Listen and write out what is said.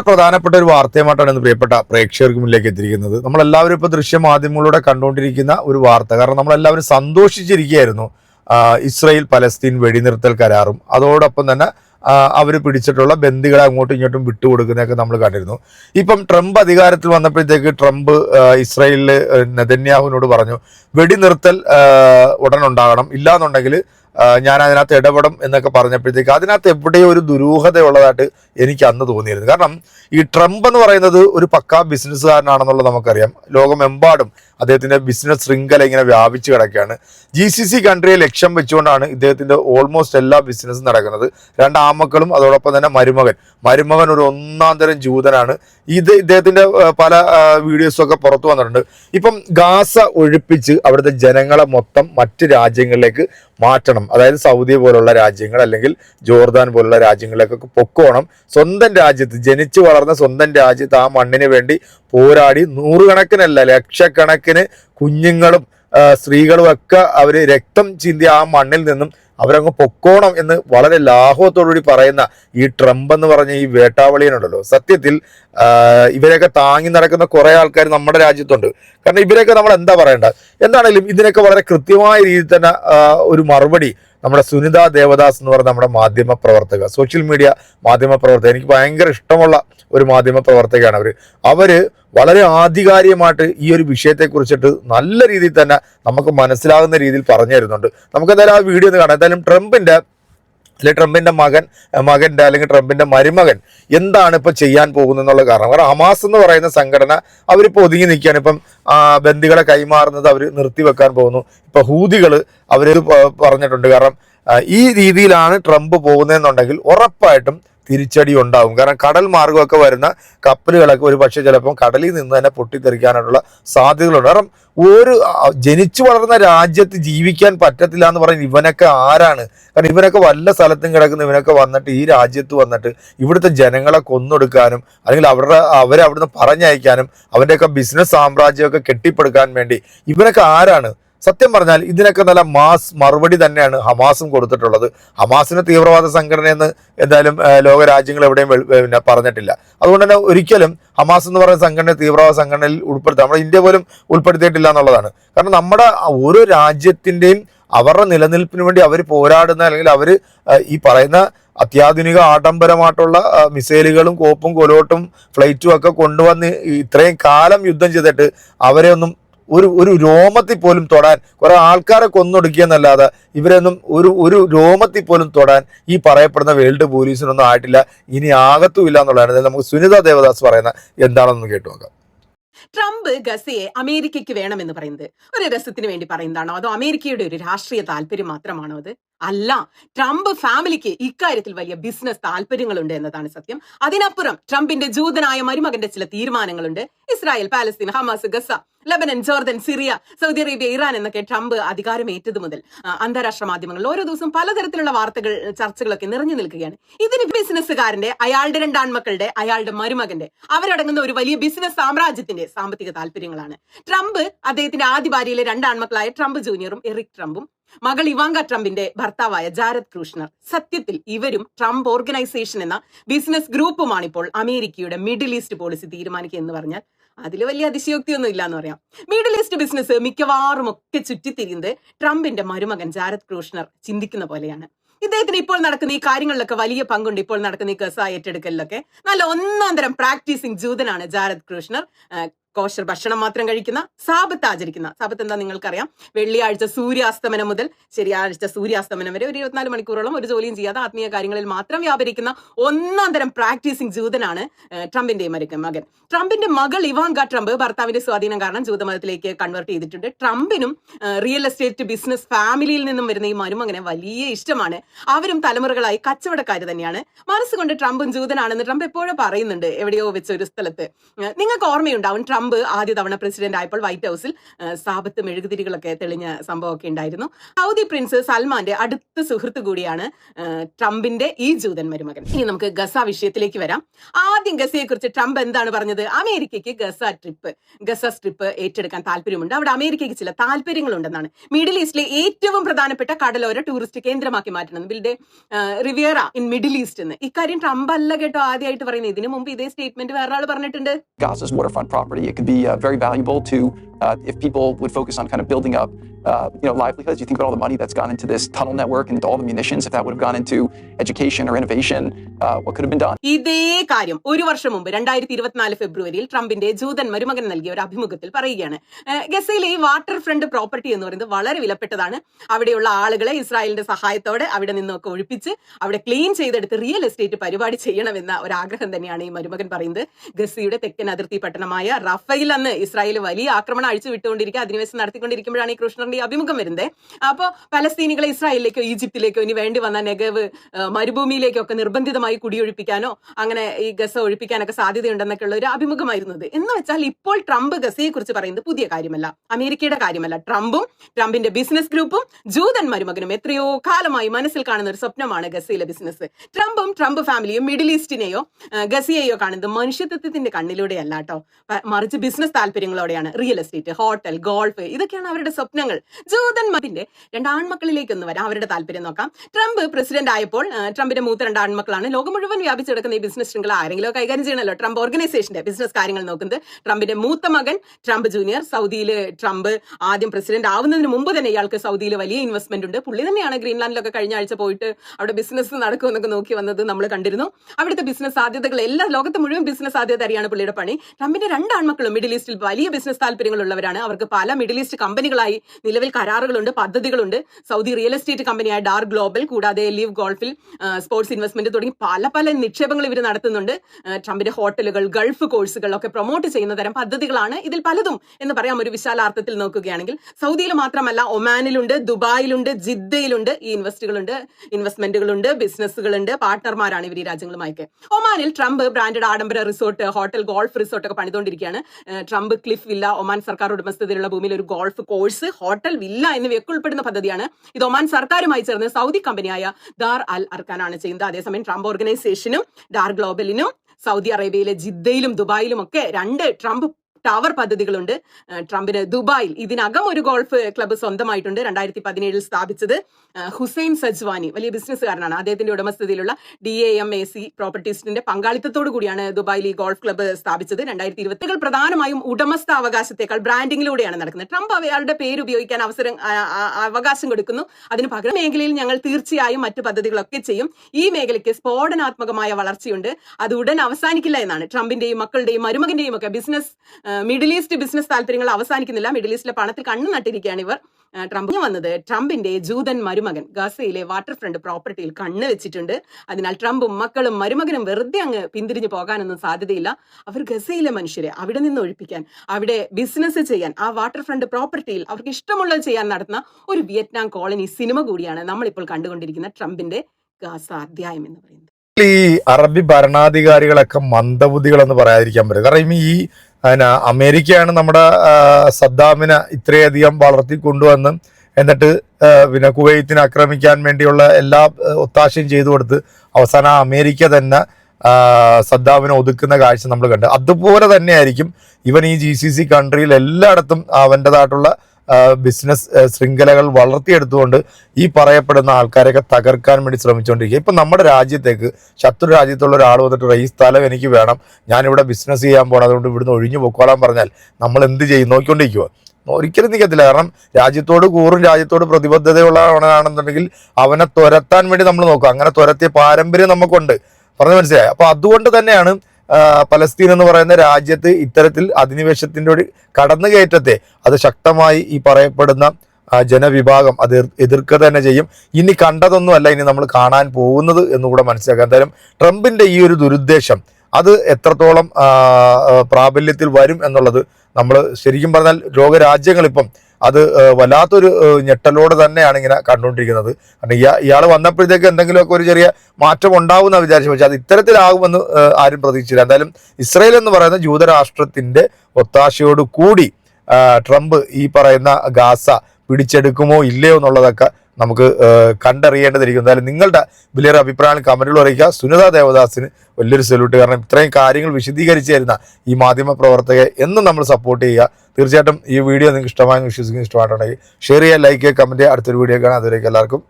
വളരെ പ്രധാനപ്പെട്ട ഒരു വാർത്തയുമായിട്ടാണ് ഇന്ന് പ്രിയപ്പെട്ട പ്രേക്ഷകർക്ക് മുന്നിലേക്ക് എത്തിയിരിക്കുന്നത്. നമ്മളെല്ലാവരും ഇപ്പോൾ ദൃശ്യമാധ്യമങ്ങളിലൂടെ കണ്ടുകൊണ്ടിരിക്കുന്ന ഒരു വാർത്ത. കാരണം നമ്മളെല്ലാവരും സന്തോഷിച്ചിരിക്കുകയായിരുന്നു. ഇസ്രയേൽ പലസ്തീൻ വെടിനിർത്തൽ കരാറും. അതോടൊപ്പം തന്നെ അവർ പിടിച്ചിട്ടുള്ള ബന്ദികളെ അങ്ങോട്ടും ഇങ്ങോട്ടും വിട്ടുകൊടുക്കുന്നതൊക്കെ നമ്മൾ കണ്ടിരുന്നു. ഇപ്പം ട്രംപ് അധികാരത്തിൽ വന്നപ്പോഴത്തേക്ക് ട്രംപ് ഇസ്രയേലിൽ നെതന്യാഹുവിനോട് പറഞ്ഞു വെടിനിർത്തൽ ഉടനുണ്ടാകണം ഇല്ലാന്നുണ്ടെങ്കിൽ ഞാൻ അതിനകത്ത് ഇടപെടും എന്നൊക്കെ പറഞ്ഞപ്പോഴത്തേക്ക് അതിനകത്ത് എവിടെയോ ഒരു ദുരൂഹതയുള്ളതായിട്ട് എനിക്ക് അന്ന് തോന്നിയിരുന്നു. കാരണം ഈ ട്രംപ് എന്ന് പറയുന്നത് ഒരു പക്കാ ബിസിനസ്സുകാരനാണെന്നുള്ളത് നമുക്കറിയാം. ലോകമെമ്പാടും അദ്ദേഹത്തിന്റെ ബിസിനസ് ശൃംഖല ഇങ്ങനെ വ്യാപിച്ചു കിടക്കുകയാണ്. ജി സി സി കൺട്രിയെ ലക്ഷ്യം വെച്ചുകൊണ്ടാണ് ഇദ്ദേഹത്തിന്റെ ഓൾമോസ്റ്റ് എല്ലാ ബിസിനസ്സും നടക്കുന്നത്. രണ്ട് ആമക്കളും അതോടൊപ്പം തന്നെ മരുമകൻ. മരുമകൻ ഒരു ഒന്നാം തരം ജൂതനാണ്. ഇത് ഇദ്ദേഹത്തിന്റെ പല വീഡിയോസും ഒക്കെ പുറത്തു വന്നിട്ടുണ്ട്. ഇപ്പം ഗാസ ഒഴിപ്പിച്ച് അവിടുത്തെ ജനങ്ങളെ മൊത്തം മറ്റ് രാജ്യങ്ങളിലേക്ക് മാറ്റണം. അതായത് സൗദി പോലുള്ള രാജ്യങ്ങൾ അല്ലെങ്കിൽ ജോർദാൻ പോലുള്ള രാജ്യങ്ങളിലേക്കൊക്കെ പൊക്കോണം. സ്വന്തം രാജ്യത്ത് ജനിച്ചു വളർന്ന സ്വന്തം രാജ്യത്ത് ആ മണ്ണിന് വേണ്ടി പോരാടി നൂറുകണക്കിനല്ല ലക്ഷക്കണക്കിന് കുഞ്ഞുങ്ങളും സ്ത്രീകളും ഒക്കെ അവർ രക്തം ചിന്തി ആ മണ്ണിൽ നിന്നും അവരങ്ങ് പൊക്കോണം എന്ന് വളരെ ലാഘവത്തോടുകൂടി പറയുന്ന ഈ ട്രംപ് എന്ന് പറഞ്ഞ ഈ വേട്ടാവളിയനുണ്ടല്ലോ. സത്യത്തിൽ ഇവരെയൊക്കെ താങ്ങി നടക്കുന്ന കുറേ ആൾക്കാർ നമ്മുടെ രാജ്യത്തുണ്ട്. കാരണം ഇവരെയൊക്കെ നമ്മൾ എന്താ പറയേണ്ടത്? എന്താണെങ്കിലും ഇതിനൊക്കെ വളരെ കൃത്യമായ രീതിയിൽ തന്നെ ഒരു മറുപടി നമ്മുടെ സുനിത ദേവദാസ് എന്ന് പറയുന്ന നമ്മുടെ മാധ്യമ പ്രവർത്തക സോഷ്യൽ മീഡിയ മാധ്യമ പ്രവർത്തക എനിക്ക് ഭയങ്കര ഇഷ്ടമുള്ള ഒരു മാധ്യമ പ്രവർത്തകയാണ് അവർ അവർ വളരെ ആധികാരികമായിട്ട് ഈ ഒരു വിഷയത്തെ കുറിച്ചിട്ട് നല്ല രീതിയിൽ തന്നെ നമുക്ക് മനസ്സിലാകുന്ന രീതിയിൽ പറഞ്ഞു തരുന്നുണ്ട്. നമുക്ക് എന്തായാലും ആ വീഡിയോ ഒന്ന് കാണാം. എന്തായാലും ട്രംപിന്റെ അല്ലെങ്കിൽ ട്രംപിന്റെ മകൻ മകന്റെ അല്ലെങ്കിൽ ട്രംപിന്റെ മരുമകൻ എന്താണ് ഇപ്പോൾ ചെയ്യാൻ പോകുന്നത് എന്നുള്ള കാരണം. കാരണം ഹമാസ് എന്ന് പറയുന്ന സംഘടന അവരിപ്പോ ഒതുങ്ങി നിൽക്കുകയാണ്. ഇപ്പം ബന്ദികളെ കൈമാറുന്നത് അവർ നിർത്തിവെക്കാൻ പോകുന്നു. ഇപ്പൊ ഹൂതികൾ അവർ പറഞ്ഞിട്ടുണ്ട്. കാരണം ഈ രീതിയിലാണ് ട്രംപ് പോകുന്നതെന്നുണ്ടെങ്കിൽ ഉറപ്പായിട്ടും തിരിച്ചടി ഉണ്ടാവും. കാരണം കടൽ മാർഗമൊക്കെ വരുന്ന കപ്പലുകളൊക്കെ ഒരു പക്ഷേ ചിലപ്പം കടലിൽ നിന്ന് തന്നെ പൊട്ടിത്തെറിക്കാനായിട്ടുള്ള സാധ്യതകളുണ്ട്. കാരണം ഒരു ജനിച്ചു വളർന്ന രാജ്യത്ത് ജീവിക്കാൻ പറ്റത്തില്ല എന്ന് പറയുന്നത് ഇവനൊക്കെ ആരാണ്? കാരണം ഇവനൊക്കെ വല്ല സ്ഥലത്തും കിടക്കുന്ന ഇവനൊക്കെ വന്നിട്ട് ഈ രാജ്യത്ത് വന്നിട്ട് ഇവിടുത്തെ ജനങ്ങളെ കൊന്നൊടുക്കാനും അല്ലെങ്കിൽ അവരുടെ അവരെ അവിടുന്ന് പറഞ്ഞയക്കാനും അവന്റെയൊക്കെ ബിസിനസ് സാമ്രാജ്യമൊക്കെ കെട്ടിപ്പടുക്കാൻ വേണ്ടി ഇവനൊക്കെ ആരാണ്? സത്യം പറഞ്ഞാൽ ഇതിനൊക്കെ നല്ല മാസ് മറുപടി തന്നെയാണ് ഹമാസും കൊടുത്തിട്ടുള്ളത്. ഹമാസിന് തീവ്രവാദ സംഘടനയെന്ന് എന്തായാലും ലോക രാജ്യങ്ങൾ എവിടെയും പറഞ്ഞിട്ടില്ല. അതുകൊണ്ട് തന്നെ ഒരിക്കലും ഹമാസ് എന്ന് പറയുന്ന സംഘടന തീവ്രവാദ സംഘടനയിൽ ഉൾപ്പെടുത്തുക നമ്മുടെ ഇന്ത്യ പോലും ഉൾപ്പെടുത്തിയിട്ടില്ല എന്നുള്ളതാണ്. കാരണം നമ്മുടെ ഓരോ രാജ്യത്തിന്റെയും അവരുടെ നിലനിൽപ്പിന് വേണ്ടി അവർ പോരാടുന്ന അല്ലെങ്കിൽ അവർ ഈ പറയുന്ന അത്യാധുനിക ആഡംബരമായിട്ടുള്ള മിസൈലുകളും കോപ്പും കൊലോട്ടും ഫ്ലൈറ്റും ഒക്കെ കൊണ്ടുവന്ന് ഇത്രയും കാലം യുദ്ധം ചെയ്തിട്ട് അവരെ ഒന്നും ഒരു ഒരു രോമത്തിൽ പോലും തൊടാൻ കുറെ ആൾക്കാരെ കൊന്നൊടുക്കുക എന്നല്ലാതെ ഇവരൊന്നും ഒരു ഒരു രോമത്തിൽ പോലും തൊടാൻ ഈ പറയപ്പെടുന്ന വേൾഡ് പോലീസിനൊന്നും ആയിട്ടില്ല. ഇനി ആകത്തും ഇല്ല എന്നുള്ളതാണ് നമുക്ക് സുനിത ദേവദാസ് പറയുന്ന എന്താണെന്ന് കേട്ടു നോക്കാം. ട്രംപ് ഗസയെ അമേരിക്കയ്ക്ക് വേണമെന്ന് പറയുന്നത്. ഒരു രസത്തിന് വേണ്ടി പറയുന്നതാണോ? അതോ അമേരിക്കയുടെ ഒരു രാഷ്ട്രീയ താല്പര്യം മാത്രമാണോ അത്? അല്ല ട്രംപ് ഫാമിലിക്ക് ഇക്കാര്യത്തിൽ വലിയ ബിസിനസ് താല്പര്യങ്ങളുണ്ട് എന്നതാണ് സത്യം. അതിനപ്പുറം ട്രംപിന്റെ ജൂതനായ മരുമകന്റെ ചില തീരുമാനങ്ങളുണ്ട്. Israel Palestine Hamas Gaza Lebanon Jordan Syria Saudi Arabia Iran എന്നൊക്കെ ട്രംപ് അധികാരമേറ്റത് മുതൽ അന്താരാഷ്ട്ര മാധ്യമങ്ങളിൽ ഓരോ ദിവസവും പലതരത്തിലുള്ള വാർത്തകൾ ചർച്ചകളൊക്കെ നിറഞ്ഞു നിൽക്കുകയാണ്. ഇതിന് ബിസിനസ്സുകാരന്റെ അയാളുടെ രണ്ടാൺമക്കളുടെ അയാളുടെ മരുമകന്റെ അവരടങ്ങുന്ന ഒരു വലിയ ബിസിനസ് സാമ്രാജ്യത്തിന്റെ സാമ്പത്തിക താല്പര്യങ്ങളാണ്. ട്രംപ് അദ്ദേഹത്തിന്റെ ആദ്യ ഭാര്യയിലെ രണ്ടാൺമക്കളായ ട്രംപ് ജൂനിയറും എറിക് ട്രംപും മകൾ ഇവാങ്ക ട്രംപിന്റെ ഭർത്താവായ ജാരദ് ക്രൂഷ്ണർ സത്യത്തിൽ ഇവരും ട്രംപ് ഓർഗനൈസേഷൻ എന്ന ബിസിനസ് ഗ്രൂപ്പുമാണ് ഇപ്പോൾ അമേരിക്കയുടെ മിഡിൽ ഈസ്റ്റ് പോളിസി തീരുമാനിക്കുക എന്ന് പറഞ്ഞാൽ അതിൽ വലിയ അതിശയോക്തിയൊന്നും ഇല്ല എന്ന് പറയാം. മിഡിൽ ഈസ്റ്റ് ബിസിനസ് മിക്കവാറും ഒക്കെ ചുറ്റിത്തിരിയുന്നത് ട്രംപിന്റെ മരുമകൻ ജാരദ് ക്രൂഷ്ണർ ചിന്തിക്കുന്ന പോലെയാണ്. ഇദ്ദേഹത്തിന് ഇപ്പോൾ നടക്കുന്ന ഈ കാര്യങ്ങളിലൊക്കെ വലിയ പങ്കുണ്ട്. ഇപ്പോൾ നടക്കുന്ന ഈ കസ ഏറ്റെടുക്കലിലൊക്കെ നല്ല ഒന്നാം തരം പ്രാക്ടീസിങ് ജൂതനാണ് ജാരദ് കൃഷ്ണർ. കോശർ ഭക്ഷണം മാത്രം കഴിക്കുന്ന സാപത്ത് ആചരിക്കുന്ന. സാപത്ത് എന്താ നിങ്ങൾക്കറിയാം? വെള്ളിയാഴ്ച സൂര്യാസ്തമനം മുതൽ ശരിയാഴ്ച സൂര്യാസ്തമനം വരെ ഒരു ഇരുപത്തിനാല് മണിക്കൂറോളം ഒരു ജോലിയും ചെയ്യാതെ ആത്മീയ കാര്യങ്ങളിൽ മാത്രം വ്യാപരിക്കുന്ന ഒന്നാം തരം പ്രാക്ടീസിങ് ജൂതനാണ് ട്രംപിന്റെ മകൻ. ട്രംപിന്റെ മകൾ ഇവാങ്ക ട്രംപ് ഭർത്താവിന്റെ സ്വാധീനം കാരണം ജൂതമതത്തിലേക്ക് കൺവേർട്ട് ചെയ്തിട്ടുണ്ട്. ട്രംപിനും റിയൽ എസ്റ്റേറ്റ് ബിസിനസ് ഫാമിലിയിൽ നിന്നും വരുന്ന ഈ മരുമകനെ വലിയ ഇഷ്ടമാണ്. അവരും തലമുറകളായി കച്ചവടക്കാർ തന്നെയാണ്. മനസ്സുകൊണ്ട് ട്രംപും ജൂതനാണെന്ന് ട്രംപ് എപ്പോഴും പറയുന്നുണ്ട് എവിടെയോ വെച്ച ഒരു സ്ഥലത്ത് നിങ്ങൾക്ക് ഓർമ്മയുണ്ടാവും ട്രംപ് ട്രംപ് ആദ്യ തവണ പ്രസിഡന്റ് ആയപ്പോൾ വൈറ്റ് ഹൗസിൽ സാപത്ത് മെഴുകുതിരികളൊക്കെ തെളിഞ്ഞ സംഭവമൊക്കെ ഉണ്ടായിരുന്നു. സൗദി പ്രിൻസ് സൽമാന്റെ അടുത്ത സുഹൃത്ത് കൂടിയാണ് ട്രംപിന്റെ ഈ ജൂതൻ മരുമകൻ. ഇനി നമുക്ക് ഗസ വിഷയത്തിലേക്ക് വരാം. ആദ്യം ഗസയെ കുറിച്ച് ട്രംപ് എന്താണ് പറഞ്ഞത്? അമേരിക്കയ്ക്ക് ഗസ ട്രിപ്പ് ഗസ സ്ട്രിപ്പ് ഏറ്റെടുക്കാൻ താല്പര്യമുണ്ട്. അവിടെ അമേരിക്കയ്ക്ക് ചില താല്പര്യങ്ങളുണ്ടെന്നാണ്. മിഡിൽ ഈസ്റ്റിലെ ഏറ്റവും പ്രധാനപ്പെട്ട കടലോര ടൂറിസ്റ്റ് കേന്ദ്രമാക്കി മാറ്റണം. Build a Riviera in middle east എന്ന്. ഇക്കാര്യം ട്രംപ് അല്ല കേട്ടോ ആദ്യമായിട്ട് പറയുന്നത്. ഇതിനു മുമ്പ് ഇതേ സ്റ്റേറ്റ്മെന്റ് വേറെ ആൾ പറഞ്ഞിട്ടുണ്ട്. It could be uh, very valuable to uh, if people would focus on kind of building up, uh, you know, livelihoods. You think about all the money that's gone into this tunnel network and all the munitions. If that would have gone into education or innovation, uh, what could have been done? ഇതേ കാര്യം ഒരു വർഷം മുമ്പ് രണ്ടായിരത്തി ഇരുപത്തിനാല് ഫെബ്രുവരിയിൽ ട്രംപിന്റെ ജൂതൻ മരുമകൻ നൽകിയ ഒരു അഭിമുഖത്തിൽ പറയുകയാണ് ഗസയിലെ ഈ വാട്ടർ ഫ്രണ്ട് പ്രോപ്പർട്ടി എന്ന് പറയുന്നത് വളരെ വിലപ്പെട്ടതാണ് അവിടെയുള്ള ആളുകളെ ഇസ്രായേലിന്റെ സഹായത്തോടെ അവിടെ നിന്നൊക്കെ ഒഴിപ്പിച്ച് അവിടെ ക്ലീൻ ചെയ്തെടുത്ത് റിയൽ എസ്റ്റേറ്റ് പരിപാടി ചെയ്യണമെന്ന ഒരു ആഗ്രഹം തന്നെയാണ് ഈ മരുമകൻ പറയുന്നത് ഗസയുടെ തെക്കൻ അതിർത്തി പട്ടണമായ റഫയിൽ അന്ന് ഇസ്രായേൽ വലിയ ആക്രമണം അഴിച്ചു വിട്ടുകൊണ്ടിരിക്കുക അധിനിവേശം നടത്തിക്കൊണ്ടിരിക്കുമ്പോഴാണ് ഈ കൃഷ്ണന്റെ ഈ അഭിമുഖം വരുന്നത്. അപ്പോൾ പലസ്തീനികളെ ഇസ്രായേലിലേക്കോ ഈജിപ്തിലേക്കോ ഇനി വേണ്ടി വന്ന നെഗവ് മരുഭൂമിയിലേക്കോ മരുഭൂമിയിലേക്കൊക്കെ നിർബന്ധിതമായി കുടിയൊഴിപ്പിക്കാനോ അങ്ങനെ ഈ ഗസ ഒഴിപ്പിക്കാനൊക്കെ സാധ്യതയുണ്ടെന്നൊക്കെ ഉള്ള ഒരു അഭിമുഖമായിരുന്നത് എന്ന് വെച്ചാൽ ഇപ്പോൾ ട്രംപ് ഗസയെ കുറിച്ച് പറയുന്നത് പുതിയ കാര്യമല്ല. അമേരിക്കയുടെ കാര്യമല്ല. ട്രംപും ട്രംപിന്റെ ബിസിനസ് ഗ്രൂപ്പും ജൂതൻ മരുമകനും എത്രയോ കാലമായി മനസ്സിൽ കാണുന്ന ഒരു സ്വപ്നമാണ് ഗസയിലെ ബിസിനസ്. ട്രംപും ട്രംപ് ഫാമിലിയും മിഡിൽ ഈസ്റ്റിനെയോ ഗസയെയോ കാണുന്നത് മനുഷ്യത്വത്തിന്റെ കണ്ണിലൂടെയല്ല കേട്ടോ. മറിച്ച് ബിസിനസ് താല്പര്യങ്ങളോടെയാണ് റിയൽ എസ്റ്റേറ്റ് ഹോട്ടൽ ഗോൾഫ് ഇതൊക്കെയാണ് അവരുടെ സ്വപ്നങ്ങൾ. ജൂതൻ മതിന്റെ രണ്ടാൺമക്കളിലേക്കൊന്ന് വരാം. അവരുടെ താല്പര്യം നോക്കാം. ട്രംപ് പ്രസിഡന്റ് ആയപ്പോൾ ട്രംപിന്റെ മൂത്ത രണ്ട് ആൺമക്കളാണ് ലോകം മുഴുവൻ വ്യാപിച്ചു കിടക്കുന്ന ഈ ബിസിനസ് ശൃംഖല ആരെങ്കിലും കൈകാര്യം ചെയ്യണമല്ലോ? ട്രംപ് ഓർഗനൈസേഷന്റെ ബിസിനസ് കാര്യങ്ങൾ നോക്കുന്നത് ട്രംപിന്റെ മൂത്ത മകൻ ട്രംപ് ജൂനിയർ സൗദിയിൽ ട്രംപ് ആദ്യം പ്രസിഡന്റ് ആവുന്നതിന് മുമ്പ് തന്നെ ഇയാൾക്ക് സൗദിയിൽ വലിയ ഇൻവെസ്റ്റ്മെന്റ് ഉണ്ട്. പുള്ളി തന്നെയാണ് ഗ്രീൻലാൻഡിലൊക്കെ കഴിഞ്ഞ ആഴ്ച പോയിട്ട് അവിടെ ബിസിനസ് നടക്കുമെന്നൊക്കെ നോക്കി വന്നത് നമ്മൾ കണ്ടിരുന്നു. അവിടുത്തെ ബിസിനസ് സാധ്യതകൾ എല്ലാ ലോകത്ത് മുഴുവൻ ബിസിനസ് സാധ്യത അറിയാണ് പുള്ളിയുടെ പണി. ട്രംപിന്റെ രണ്ട് ആൺമക്കളും മിഡിൽ ഈസ്റ്റിൽ വലിയ ബിസിനസ് താല്പര്യങ്ങളുള്ളവരാണ് അവർക്ക് പല മിഡിൽ ഈസ്റ്റ് കമ്പനികളായി നിലവിൽ കരാറുകളുണ്ട് പദ്ധതികളുണ്ട്. സൗദി റിയൽ എസ്റ്റേറ്റ് കമ്പനിയായ ഡാർ ഗ്ലോബൽ കൂടാതെ ലീവ് ഗോൾഫിൽ സ്പോർട്സ് ഇൻവെസ്റ്റ്മെന്റ് തുടങ്ങി പല പല നിക്ഷേപങ്ങൾ ഇവർ നടത്തുന്നുണ്ട്. ട്രംപിന്റെ ഹോട്ടലുകൾ ഗൾഫ് കോഴ്സുകൾ ഒക്കെ പ്രൊമോട്ട് ചെയ്യുന്ന തരം പദ്ധതികളാണ് ഇതിൽ പലതും എന്ന് പറയാം. ഒരു വിശാലാർത്ഥത്തിൽ നോക്കുകയാണെങ്കിൽ സൗദിയിൽ മാത്രമല്ല ഒമാനിലുണ്ട് ദുബായിലുണ്ട് ജിദ്ദയിലുണ്ട് ഈ ഇൻവെസ്റ്റുകളുണ്ട് ഇൻവെസ്റ്റ്മെന്റുകളുണ്ട് ബിസിനസ്സുകളുണ്ട് പാർട്ട്ണർമാരാണ് ഇവർ ഈ രാജ്യങ്ങളുമായൊക്കെ ഒമാനിൽ ട്രംപ് ബ്രാൻഡഡ് ആഡംബര റിസോർട്ട് ഹോട്ടൽ ഗോൾഫ് റിസോർട്ട് ഒക്കെ പണിതുകൊണ്ടിരിക്കുകയാണ് ട്രംപ് ക്ലിഫ് വില്ല ഒമാൻ സർക്കാർ ഉടമസ്ഥതയിലുള്ള ഭൂമിയിൽ ഒരു ഗോൾഫ് കോഴ്സ് ഹോട്ടൽ വില്ല എന്നിവയൊക്കെ ഉൾപ്പെടുന്ന പദ്ധതിയാണ് ഇത് ഒമാൻ സർക്കാരുമായി ചേർന്ന് സൗദി കമ്പനിയായ ദാർ അൽ അർക്കാനാണ് ചെയ്യുന്നത്. അതേസമയം ട്രംപ് ഓർഗനൈസേഷനും ഡാർ ഗ്ലോബലിനും സൗദി അറേബ്യയിലെ ജിദ്ദയിലും ദുബായിലും ഒക്കെ രണ്ട് ട്രംപ് ടവർ പദ്ധതികളുണ്ട്. ട്രംപിന് ദുബായിൽ ഇതിനകം ഒരു ഗോൾഫ് ക്ലബ്ബ് സ്വന്തമായിട്ടുണ്ട് രണ്ടായിരത്തി പതിനേഴിൽ സ്ഥാപിച്ചത് ഹുസൈൻ സജ്വാനി വലിയ ബിസിനസ്സുകാരനാണ്. അദ്ദേഹത്തിന്റെ ഉടമസ്ഥതയിലുള്ള D A M A C പ്രോപ്പർട്ടീസിന്റെ പങ്കാളിത്തത്തോടു കൂടിയാണ് ദുബായിൽ ഈ ഗോൾഫ് ക്ലബ്ബ് സ്ഥാപിച്ചത്. രണ്ടായിരത്തി ഇരുപത്തികൾ പ്രധാനമായും ഉടമസ്ഥ അവകാശത്തെക്കാൾ ബ്രാൻഡിങ്ങിലൂടെയാണ് നടക്കുന്നത്. ട്രംപ് അയാളുടെ പേര് ഉപയോഗിക്കാൻ അവസരം അവകാശം കൊടുക്കുന്നു. അതിന് പകരം മേഖലയിൽ ഞങ്ങൾ തീർച്ചയായും മറ്റു പദ്ധതികളൊക്കെ ചെയ്യും. ഈ മേഖലയ്ക്ക് സ്ഫോടനാത്മകമായ വളർച്ചയുണ്ട്. അത് ഉടൻ അവസാനിക്കില്ല എന്നാണ്. ട്രംപിന്റെയും മക്കളുടെയും മരുമകന്റെയും ഒക്കെ ബിസിനസ് മിഡിൽ ഈസ്റ്റ് ബിസിനസ് താല്പര്യങ്ങൾ അവസാനിക്കുന്നില്ല. മിഡിൽ ഈസ്റ്റിലെ പണത്തിൽ കണ്ണു നട്ടിരിക്കുകയാണ് ഇവർ. ട്രംപ് വന്നത് ട്രംപിന്റെ ജൂതൻ മരുമകൻ ഗസയിലെ വാട്ടർ ഫ്രണ്ട് പ്രോപ്പർട്ടിയിൽ കണ്ണ് വെച്ചിട്ടുണ്ട്. അതിനാൽ ട്രംപും മക്കളും മരുമകനും വെറുതെ അങ്ങ് പിന്തിരിഞ്ഞു പോകാനൊന്നും സാധ്യതയില്ല. അവർ ഗസയിലെ മനുഷ്യരെ അവിടെ നിന്ന് ഒഴിപ്പിക്കാൻ അവിടെ ബിസിനസ് ചെയ്യാൻ ആ വാട്ടർ ഫ്രണ്ട് പ്രോപ്പർട്ടിയിൽ അവർക്ക് ഇഷ്ടമുള്ളത് ചെയ്യാൻ നടത്തുന്ന ഒരു വിയറ്റ്നാം കോളനി സിനിമ കൂടിയാണ് നമ്മളിപ്പോൾ കണ്ടുകൊണ്ടിരിക്കുന്ന ട്രംപിന്റെ ഗാസ അധ്യായം എന്ന് പറയുന്നത്. ഈ അറബി ഭരണാധികാരികളൊക്കെ മന്ദബുദ്ധികളെന്ന് പറയാതിരിക്കാൻ പറ്റും കാരണം ഈ പിന്നെ അമേരിക്കയാണ് നമ്മുടെ സദ്ദാമിനെ ഇത്രയധികം വളർത്തി കൊണ്ടുവന്ന് എന്നിട്ട് പിന്നെ കുവൈത്തിനെ ആക്രമിക്കാൻ വേണ്ടിയുള്ള എല്ലാ ഒത്താശയും ചെയ്തു കൊടുത്ത് അവസാനം അമേരിക്ക തന്നെ സദ്ദാമിനെ ഒതുക്കുന്ന കാഴ്ച നമ്മൾ കണ്ട്. അതുപോലെ തന്നെയായിരിക്കും ഇവൻ ഈ ജി സി സി കൺട്രിയിൽ എല്ലായിടത്തും അവന്റെതായിട്ടുള്ള ബിസിനസ് ശൃംഖലകൾ വളർത്തിയെടുത്തുകൊണ്ട് ഈ പറയപ്പെടുന്ന ആൾക്കാരെയൊക്കെ തകർക്കാൻ വേണ്ടി ശ്രമിച്ചുകൊണ്ടിരിക്കുക. ഇപ്പം നമ്മുടെ രാജ്യത്തേക്ക് ശത്രു രാജ്യത്തുള്ള ഒരാൾ വന്നിട്ട് ഈ സ്ഥലം എനിക്ക് വേണം. ഞാനിവിടെ ബിസിനസ് ചെയ്യാൻ പോകണം അതുകൊണ്ട് ഇവിടുന്ന് ഒഴിഞ്ഞു പൊക്കോളാൻ പറഞ്ഞാൽ നമ്മൾ എന്ത് ചെയ്യും? നോക്കിക്കൊണ്ടിരിക്കുക ഒരിക്കലും നിൽക്കത്തില്ല. കാരണം രാജ്യത്തോട് കൂറും രാജ്യത്തോട് പ്രതിബദ്ധതയുള്ളവനാണെന്നുണ്ടെങ്കിൽ അവനെ തുരത്താൻ വേണ്ടി നമ്മൾ നോക്കുക. അങ്ങനെ തുരത്തിയ പാരമ്പര്യം നമുക്കുണ്ട്. പറഞ്ഞു മനസ്സിലായി? അപ്പോൾ അതുകൊണ്ട് തന്നെയാണ് പലസ്തീൻ എന്ന് പറയുന്ന രാജ്യത്ത് ഇത്തരത്തിൽ അധിനിവേശത്തിന്റെ ഒരു കടന്നുകയറ്റത്തെ അത് ശക്തമായി ഈ പറയപ്പെടുന്ന ജനവിഭാഗം അത് എതിർക്കുക തന്നെ ചെയ്യും. ഇനി കണ്ടതൊന്നുമല്ല ഇനി നമ്മൾ കാണാൻ പോകുന്നത് എന്നുകൂടെ മനസ്സിലാക്കാം. എന്തായാലും ട്രംപിന്റെ ഈ ഒരു ദുരുദ്ദേശം അത് എത്രത്തോളം പ്രാബല്യത്തിൽ വരും എന്നുള്ളത് നമ്മൾ ശരിക്കും പറഞ്ഞാൽ ലോകരാജ്യങ്ങൾ ഇപ്പം അത് വല്ലാത്തൊരു ഞെട്ടലോട് തന്നെയാണ് ഇങ്ങനെ കണ്ടുകൊണ്ടിരിക്കുന്നത്. കാരണം ഇയാൾ ഇയാൾ വന്നപ്പോഴത്തേക്ക് എന്തെങ്കിലുമൊക്കെ ഒരു ചെറിയ മാറ്റം ഉണ്ടാവും എന്ന് വിചാരിച്ചു പക്ഷേ അത് ഇത്തരത്തിലാകുമെന്ന് ആരും പ്രതീക്ഷിച്ചില്ല. എന്തായാലും ഇസ്രയേൽ എന്ന് പറയുന്ന ജൂതരാഷ്ട്രത്തിന്റെ ഒത്താശയോട് കൂടി ട്രംപ് ഈ പറയുന്ന ഗാസ പിടിച്ചെടുക്കുമോ ഇല്ലയോ എന്നുള്ളതൊക്കെ നമുക്ക് കണ്ടറിയേണ്ടതിരിക്കും. എന്തായാലും നിങ്ങളുടെ വലിയൊരു അഭിപ്രായങ്ങൾ കമന്റുകൾ അറിയിക്കുക. സുനിത ദേവദാസിന് വലിയൊരു സല്യൂട്ട് കാരണം ഇത്രയും കാര്യങ്ങൾ വിശദീകരിച്ചു തരുന്ന ഈ മാധ്യമ പ്രവർത്തകയെ എന്നും നമ്മൾ സപ്പോർട്ട് ചെയ്യുക. തീർച്ചയായിട്ടും ഈ വീഡിയോ നിങ്ങൾക്ക് ഇഷ്ടമായെന്ന് വിശ്വസിക്കുന്ന ഇഷ്ടമായിട്ടുണ്ടെങ്കിൽ ഷെയർ ചെയ്യുക ലൈക്ക് ചെയ്യുക കമന്റ് ചെയ്യുക. അടുത്തൊരു വീഡിയോ കാണാം. അതുവരേക്കും എല്ലാവർക്കും